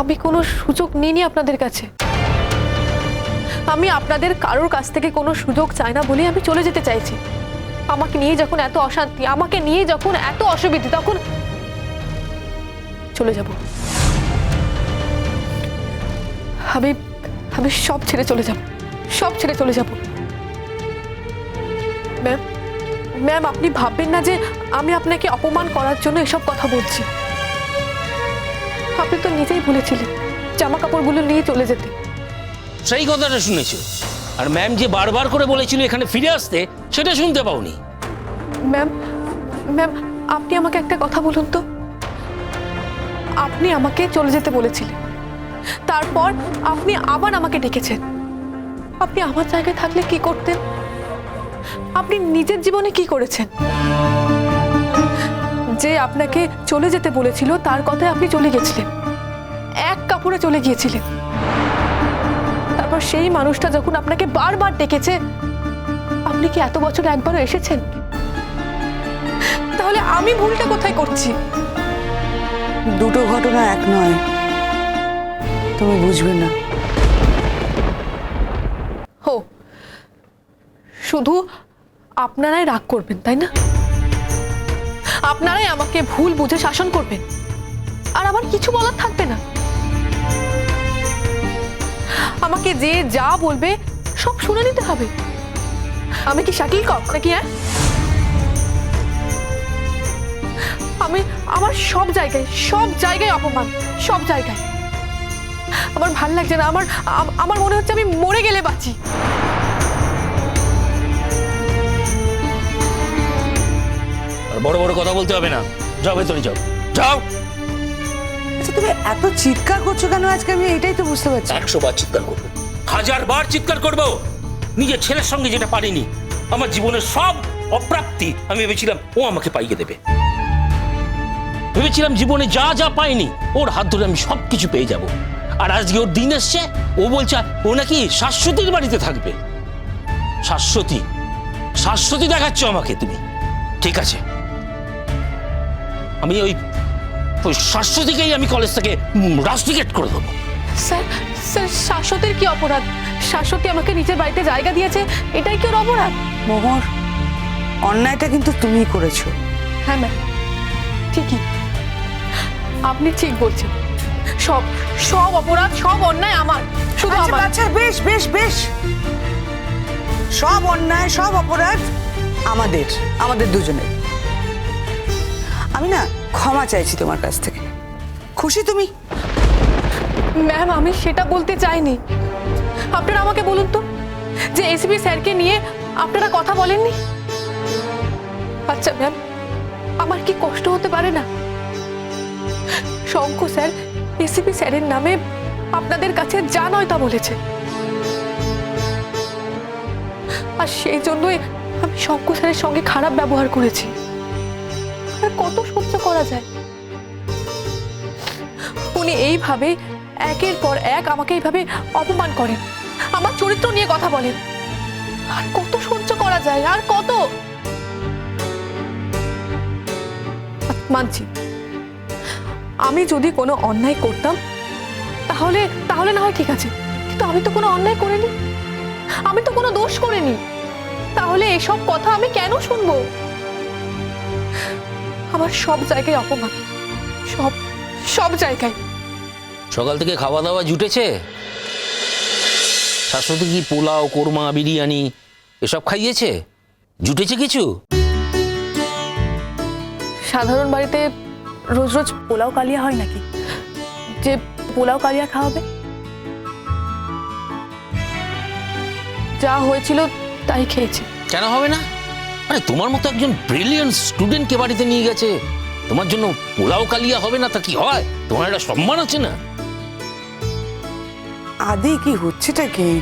আমি কোনো সুযোগ নিইনি আপনাদের কাছে। আমি আপনাদের কারোর কাছ থেকে কোনো সুযোগ চাই না বলেই আমি চলে যেতে চাইছি। আমাকে নিয়ে যখন এত অশান্তি, আমাকে নিয়ে যখন এত অসুবিধে, তখন চলে যাব। আমি আমি সব ছেড়ে চলে যাব। সব ছেড়ে চলে যাব। ম্যাম ম্যাম, আপনি ভাববেন না যে আমি আপনাকে অপমান করার জন্য এসব কথা বলছি। আপনি তো নিজেই বলেছিলেন জামা কাপড়গুলো নিয়ে চলে যেতে। সেই কথাটা শুনেছো? আর ম্যাম যে বারবার করে বলেছিল এখানে ফিরে আসতে সেটা শুনতে পাওনি। ম্যাম ম্যাম আপনি আমাকে একটা কথা বলুন তো। আপনি আমাকে চলে যেতে বলেছিলেন। তারপর আপনি আবার আমাকে ডেকেছেন। আপনি আমার জায়গায় থাকলে কি করতেন? আপনি নিজের জীবনে কি করেছেন? যে আপনাকে চলে যেতে বলেছিল তার কথায় আপনি চলে গেছিলেন। এক কাপড়ে চলে গিয়েছিলেন। তারপর সেই মানুষটা যখন আপনাকে বারবার ডেকেছে আপনি কি এত বছর একবারও এসেছেন? তাহলে আমি ভুলটা কোথায় করছি? দুটো ঘটনা এক নয়। তুমি বুঝবে না। হো শুধু আপনারাই রাগ করবেন তাই না? আপনারাই আমাকে ভুল বুঝে শাসন করবেন। আর আমার কিছু বলার থাকবে না। আমাকে যে যা বলবে, সব শুনে নিতে হবে। আমি কি শাকিল কক নাকি হ্যাঁ? আমি আমার সব জায়গায় সব জায়গায় অপমান, সব জায়গায়। আমার ভালো লাগছে না, আমার আমার মনে হচ্ছে আমি মরে গেলে বাঁচি। বড় বড় কথা বলতে হবে না। যাও ভেতরে যাও। যাও। আচ্ছা তুমি এত চিৎকার করছ কেন আজকে? আমি এটাই তো বুঝতে পারছি। একশো বার চিৎকার করব। হাজার বার চিৎকার করব। নিজের ছেলের সঙ্গে যেটা পারিনি আমার জীবনের সব অপ্রাপ্তি আমি ভেবেছিলাম ও আমাকে পাইয়ে দেবে। ভেবেছিলাম জীবনে যা যা পাইনি ওর হাত ধরে আমি সব কিছু পেয়ে যাব। আর আজকে ওর দিন এসছে ও বলছে ও নাকি শাশ্বতীর বাড়িতে থাকবে। শাশ্বতী শাশ্বতী দেখাচ্ছ আমাকে তুমি। ঠিক আছে। আমি ওই ওই শাশ্বতীকেই আমি কলেজ থেকে রাস্টিকেট করে দেবো। স্যার স্যার শাশ্বতের কি অপরাধ? শাশ্বতী আমাকে নিজের বাড়িতে জায়গা দিয়েছে? এটাই কি ওর অপরাধ? মোহর অন্যায়টা কিন্তু তুমিই করেছ। হ্যাঁ ম্যাম ঠিকই। আপনি ঠিক বলছেন। সব সব অপরাধ সব অন্যায় আমার শুধু আচ্ছা আমার। আচ্ছা বেশ বেশ বেশ। সব অন্যায় সব অপরাধ আমাদের আমাদের দুজনের। আমি না ক্ষমা চাইছি তোমার কাছ থেকে। খুশি তুমি? ম্যাম, আমি সেটা বলতে চাইনি। আপনারা আমাকে বলুন তো যে এসিপি স্যারকে নিয়ে আপনারা কথা বলেননি? আচ্ছা ম্যাম, আমার কি কষ্ট হতে পারে না? শঙ্কু স্যার, এসিপি স্যারের নামে আপনাদের কাছে যা নয় তা বলেছে। আর সেই জন্যই আমি শঙ্কু স্যারের সঙ্গে খারাপ ব্যবহার করেছি। আর কত সহ্য করা যায়? উনি এইভাবে, একের পর এক আমাকে এইভাবে অপমান করেন। আমার চরিত্র নিয়ে কথা বলেন। আর কত সহ্য করা যায়, আর কত? মানছি, আমি যদি কোনো অন্যায় করতাম, তাহলে তাহলে না হয় ঠিক আছে। কিন্তু আমি তো কোনো অন্যায় করিনি। আমি তো কোনো দোষ করিনি। তাহলে এসব কথা আমি কেন শুনব? আমার সব জায়গায় অপমান। সব সব জায়গায়। সকাল থেকে খাওয়া দাওয়া জুটেছে? শাশ্বতী কি পোলাও কোরমা বিরিয়ানি এসব খাইয়েছে? জুটেছে কিছু? সাধারণ বাড়িতে রোজ রোজ পোলাও কালিয়া হয় নাকি? যে পোলাও কালিয়া খাওয়াবে? যা হয়েছিল তাই খেয়েছে। কেন হবে না? আরে তোমার মতো একজন ব্রিলিয়ান্ট স্টুডেন্টকে বাড়িতে নিয়ে গেছে। তোমার জন্য পোলাও কালিয়া হবে না তা কি হয়? তোমার একটা সম্মান আছে না? আদি কি হচ্ছেটা কি?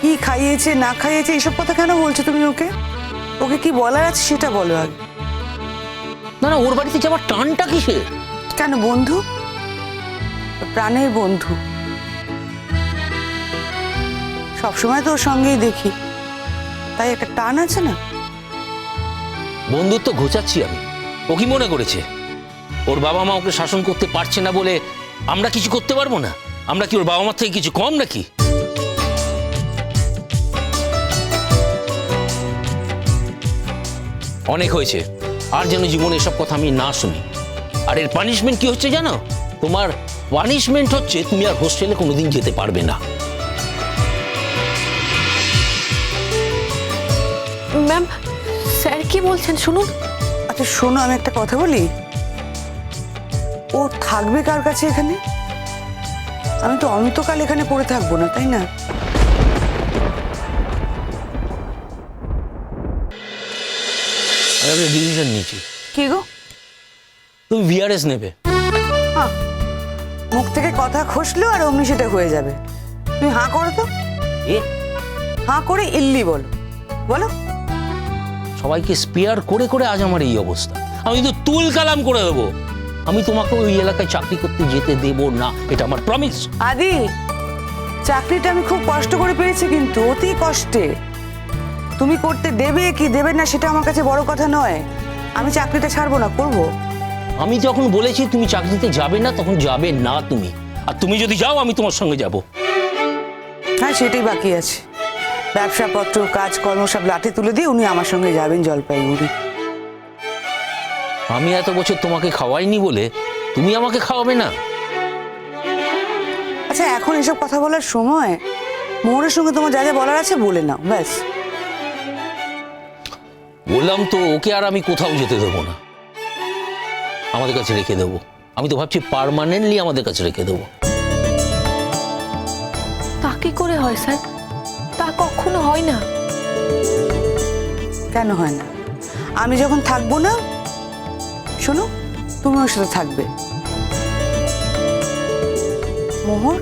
কি খাইয়েছে না খাইয়েছে এইসব কথা কেন বলছো তুমি ওকে? ওকে কি বলার আছে সেটা বলো আগে। না না ওর বাড়িতে যাওয়ার টানটা কিসে কেন বন্ধু? প্রাণের বন্ধু। সবসময় তো ওর সঙ্গেই দেখি। তাই একটা টান আছে না? বন্ধুত্ব ঘোচাচ্ছি আমি। ও কি মনে করেছে? ওর বাবা মা ওকে শাসন করতে পারছে না বলে আমরা কিছু করতে পারব না? আমরা কি ওর বাবা মার থেকে কিছু কম নাকি? অনেক হয়েছে। আর যেন জীবনে এসব কথা আমি না শুনি। আর এর পানিশমেন্ট কি হচ্ছে জানো? তোমার পানিশমেন্ট হচ্ছে তুমি আর হোস্টেলে কোনোদিন যেতে পারবে না। ম্যাম স্যার কি বলছেন? শুনুন। আচ্ছা শোনো আমি একটা কথা বলি। ও থাকবে কার কাছে এখানে? আমি তো অনন্তকাল এখানে পড়ে থাকব না তাই না? আমি ডিসিশন নিয়েছি। কি গো? তুমি ভিআরএস নেবে। হ্যাঁ মুখ থেকে কথা খসলো আর অমনি সেটা হয়ে যাবে। তুমি হাঁ করো তো। এ? হাঁ করে ইল্লি বলো। বলো। সবাইকে স্পেয়ার করে করে আজ আমার এই অবস্থা। আমি তো তুল কালাম করে দেবো। আমি তোমাকে ওই এলাকায় চাকরি করতে যেতে দেব না এটা আমার প্রমিস আদি চাকরিটা আমি খুব কষ্ট করে পেয়েছি কিন্তু অতি কষ্টে। তুমি করতে দেবে কি দেবে না সেটা আমার কাছে বড় কথা নয়। আমি চাকরিটা ছাড়বো না করব। আমি যখন বলেছি তুমি চাকরিতে যাবে না তখন যাবে না তুমি। আর তুমি যদি যাও আমি তোমার সঙ্গে যাব। হ্যাঁ সেটাই বাকি আছে। ব্যবসাপত্র কাজকর্ম সব লাঠি তুলে দিয়ে উনি আমার সঙ্গে যাবেন জলপাইগুড়ি। আমি এত বছর তোমাকে খাওয়াইনি বলে তুমি আমাকে খাওয়াবে না? আচ্ছা এখন এসব কথা বলার সময় মোহরের সঙ্গে তোমার যা যা বলার আছে বলে নাও ব্যাস। বললাম তো ওকে আর আমি কোথাও যেতে দেবো না। আমাদের কাছে রেখে দেবো। আমি তো ভাবছি পার্মানেন্টলি আমাদের কাছে রেখে দেবো। তা কি করে হয় স্যার? কখনো হয় না। কেন হয় না? আমি যখন থাকব না শোনো তুমি ওর সাথে থাকবে। মোহর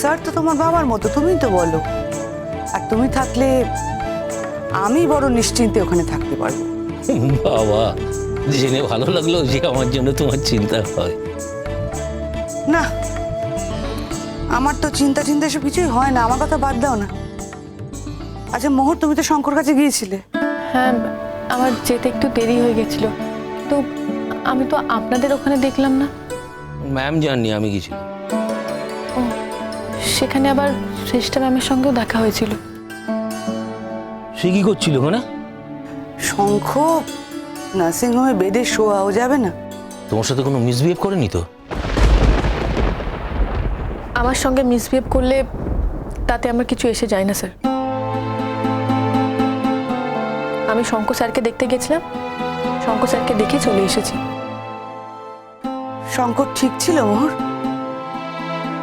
স্যার তো তোমার বাবার মতো তুমিই তো বলো। আর তুমি থাকলে আমি বড় নিশ্চিন্তে ওখানে থাকতে পারব। বাবা জেনে ভালো লাগল যে আমার জন্য তোমার চিন্তা হয়। না আমার তো চিন্তা চিন্তা এসব কিছুই হয় না আমার কথা বাদ দাও না। আচ্ছা মোহর তুমি তো শঙ্কর কাছে গিয়েছিলে। হ্যাঁ আমার যেতে একটু দেরি হয়ে গেছিল। তো আমি তো আপনাদের ওখানে দেখলাম না। ম্যাম জাননি আমি কিছু সেখানে আবার শ্রেষ্ঠা ম্যামের সঙ্গেও দেখা হয়েছিল। সে কি করছিল ওখানে? শঙ্খ নার্সিংহোমে বেডে শোয়াও যাবে না। তোমার সাথে কোনো মিসবিহেভ করেনি তো? আমার সঙ্গে মিসবিহেভ করলে তাতে আমার কিছু এসে যায় না স্যার। আমি শঙ্কর স্যারকে দেখতে গেছিলাম। শঙ্কর স্যারকে দেখে চলে এসেছি। শঙ্কর ঠিক ছিল মোহর?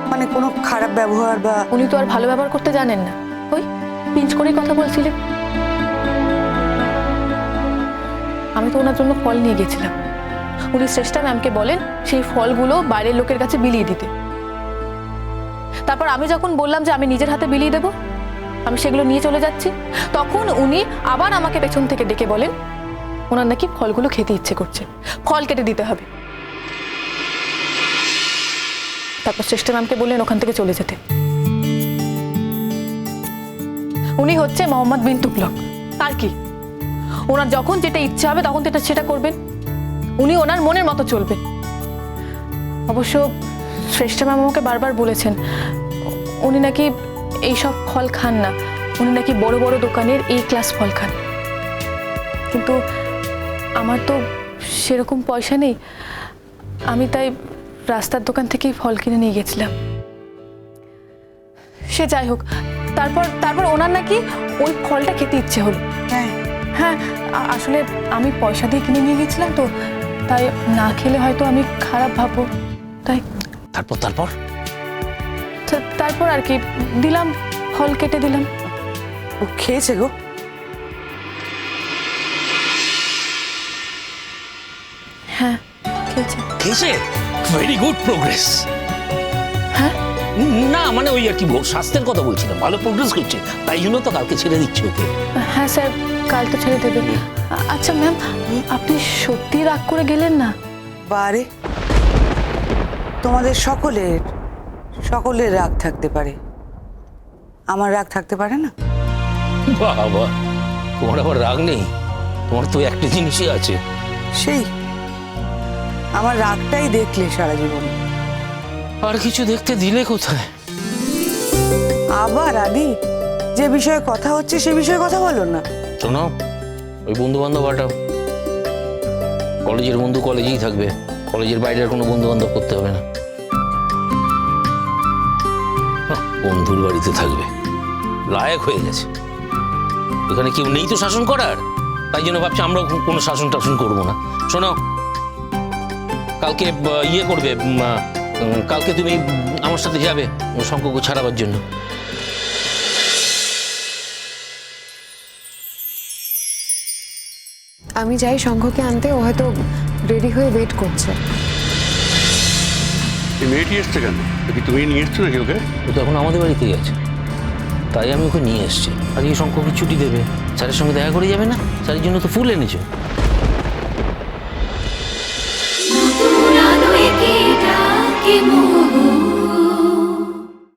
মানে কোনো খারাপ ব্যবহার বা উনি তো আর ভালো ব্যবহার করতে জানেন না। ওই পিঞ্চ করেই কথা বলছিলেন। আমি তো ওনার জন্য ফল নিয়ে গেছিলাম। উনি শ্রেষ্ঠা ম্যামকে বলেন সেই ফলগুলো বাইরের লোকের কাছে বিলিয়ে দিতে। তারপর আমি যখন বললাম যে আমি নিজের হাতে বিলিয়ে দেবো আমি সেগুলো নিয়ে চলে যাচ্ছি। তখন উনি আবার আমাকে পেছন থেকে ডেকে বলেন, ওনার নাকি ফলগুলো খেতে ইচ্ছে করছে। ফল কেটে দিতে হবে। তারপর শ্রেষ্ঠ ম্যামকে বললেন, ওখান থেকে চলে যেতে। উনি হচ্ছে মোহাম্মদ বিন তুগলক আর কি? ওনার যখন যেটা ইচ্ছা হবে, তখন যেটা সেটা করবেন। উনি ওনার মনের মতো চলবেন। অবশ্য শ্রেষ্ঠ ম্যাম আমাকে বারবার বলেছেন, উনি নাকি এইসব ফল খান না। উনি নাকি বড় বড় দোকানের এই ক্লাস ফল খান। কিন্তু আমার তো সেরকম পয়সা নেই। আমি তাই রাস্তার দোকান থেকেই ফল কিনে নিয়ে গেছিলাম। সে যাই হোক তারপর তারপর ওনার নাকি ওই ফলটা খেতে ইচ্ছে হলো। হ্যাঁ। হ্যাঁ আসলে আমি পয়সা দিয়ে কিনে নিয়ে গেছিলাম তো তাই না খেলে হয়তো আমি খারাপ ভাববো। তাই তারপর তারপর? তারপর আর কি দিলাম ফল কেটে দিলাম। ও খেয়েছে গো। হ্যাঁ খেয়েছে। খেয়েছে? ভেরি গুড প্রোগ্রেস হ্যাঁ? না মানে ওই আর কি ওর স্বাস্থ্যের কথা বলছিলাম ভালো প্রোগ্রেস করছে। তাই জন্য তো কালকে ছেড়ে দিচ্ছি ওকে। হ্যাঁ স্যার কাল তো ছেড়ে দেবে। আচ্ছা ম্যাম আপনি সত্যি রাগ করে গেলেন না? বারে। তোমাদের সকলের সকলের রাগ থাকতে পারে। আমার রাগ থাকতে পারে না? বাবা তোমার আবার রাগ নেই? তোমার তো একটা জিনিসই আছে। সেই আমার রাগটাই দেখলে সারা জীবন। আর কিছু দেখতে দিলে কোথায়? আবার আদি যে বিষয়ে কথা হচ্ছে সে বিষয়ে কথা বলো না। শোনো ওই বন্ধু বান্ধব আটা। কলেজের বন্ধু কলেজেই থাকবে। কলেজের বাইরে আর কোনো বন্ধু বান্ধব করতে হবে না। বন্ধুর বাড়িতে থাকবে। লায়ক হয়ে গেছে। এখানে কেউ নেই তো শাসন করার? তাই জন্য ভাবছি আমরাও কোনো শাসন টাসন করব না। শোনো, কালকে ইয়ে করবে কালকে তুমি আমার সাথে যাবে শঙ্ককে ছাড়াবার জন্য। আমি যাই শঙ্খকে আনতে, ও হয়তো রেডি হয়ে ওয়েট করছে। এই মেয়েটি এসছে কেন? কি তুমি নিয়ে এসছো নাকি ওকে? ও তো এখন আমাদের বাড়িতেই আছে। তাই আমি ওকে নিয়ে এসেছি। আজকে শঙ্করকে ছুটি দেবে। স্যারের সঙ্গে দেখা করে যাবে না? স্যারের জন্য তো ফুল এনেছো। মন।